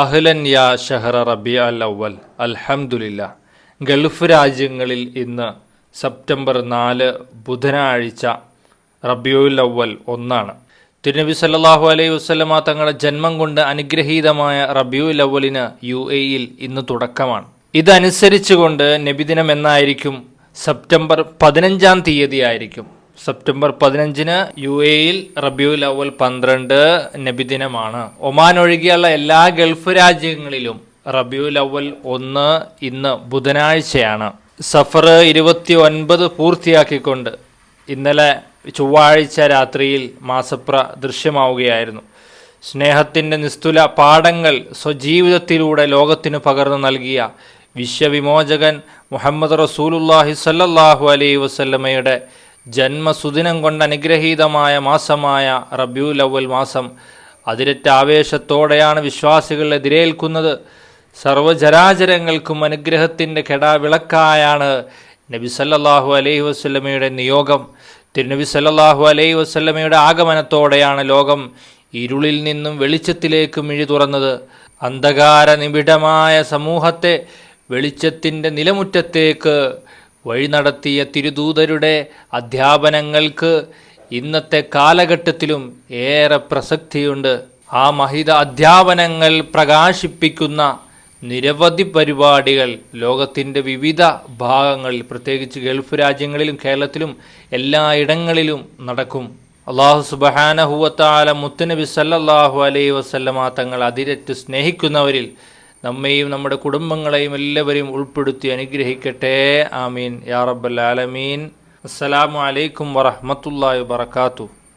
അഹ്ലൻ യാ ഷഹറ റബി അൽ അവൽ അൽഹംദുലില്ല. ഗൾഫ് രാജ്യങ്ങളിൽ ഇന്ന് സെപ്റ്റംബർ നാല് ബുധനാഴ്ച റബിയുൽ അവൽ ഒന്നാണ്. തിരുനബി സല്ലാഹു അലൈഹി വസല്ലമ തങ്ങളുടെ ജന്മം കൊണ്ട് അനുഗ്രഹീതമായ റബിയുൽ അവലിന് യു എയിൽ ഇന്ന് തുടക്കമാണ്. ഇതനുസരിച്ചുകൊണ്ട് നബിദിനം എന്നായിരിക്കും സെപ്റ്റംബർ പതിനഞ്ചാം തീയതി ആയിരിക്കും. സെപ്റ്റംബർ പതിനഞ്ചിന് യു എയിൽ റബിയുൽ അവൽ പന്ത്രണ്ട് നബിദിനമാണ്. ഒമാൻ ഒഴികെയുള്ള എല്ലാ ഗൾഫ് രാജ്യങ്ങളിലും റബിയുൽ അവൽ ഒന്ന് ഇന്ന് ബുധനാഴ്ചയാണ്. സഫർ ഇരുപത്തി ഒൻപത് പൂർത്തിയാക്കിക്കൊണ്ട് ഇന്നലെ ചൊവ്വാഴ്ച രാത്രിയിൽ മാസപ്ര ദൃശ്യമാവുകയായിരുന്നു. സ്നേഹത്തിന്റെ നിസ്തുല പാഠങ്ങൾ സ്വജീവിതത്തിലൂടെ ലോകത്തിന് പകർന്നു നൽകിയ വിശ്വവിമോചകൻ മുഹമ്മദ് റസൂലുല്ലാഹി സല്ലല്ലാഹു അലൈ വസല്ലമയുടെ ജന്മസുദിനം കൊണ്ട് അനുഗ്രഹീതമായ മാസമായ റബ്യൂൽ അവൽ മാസം അതിരറ്റ ആവേശത്തോടെയാണ് വിശ്വാസികൾ എതിരേൽക്കുന്നത്. സർവചരാചരങ്ങൾക്കും അനുഗ്രഹത്തിന്റെ കെടാവിളക്കായാണ് നബി സല്ലല്ലാഹു അലൈഹി വസ്ലമയുടെ നിയോഗം. തിരുനബി സല്ലല്ലാഹു അലൈഹി വസ്ലമയുടെ ആഗമനത്തോടെയാണ് ലോകം ഇരുളിൽ നിന്നും വെളിച്ചത്തിലേക്ക് മിഴി തുറന്നത്. അന്ധകാര നിബിഡമായ സമൂഹത്തെ വെളിച്ചത്തിന്റെ നിലമുറ്റത്തേക്ക് വഴി നടത്തിയ തിരുദൂതരുടെ അധ്യാപനങ്ങൾക്ക് ഇന്നത്തെ കാലഘട്ടത്തിലും ഏറെ പ്രസക്തിയുണ്ട്. ആ മഹിത അധ്യാപനങ്ങൾ പ്രകാശിപ്പിക്കുന്ന നിരവധി പരിപാടികൾ ലോകത്തിന്റെ വിവിധ ഭാഗങ്ങളിൽ പ്രത്യേകിച്ച് ഗൾഫ് രാജ്യങ്ങളിലും കേരളത്തിലും എല്ലായിടങ്ങളിലും നടക്കും. അള്ളാഹു സുബഹാനഹുവത്താല മുത്തുനബി സല്ലാഹു അലൈ വസല്ലമ തങ്ങൾ അതിരറ്റ് സ്നേഹിക്കുന്നവരിൽ നമ്മെയും നമ്മുടെ കുടുംബങ്ങളെയും എല്ലാവരെയും ഉൾപ്പെടുത്തി അനുഗ്രഹിക്കട്ടെ. ആമീൻ. യാ റബ്ബൽ ആലമീൻ. അസ്സലാമു അലൈക്കും വറഹ്മത്തുള്ളാഹി വബറകാതുഹു.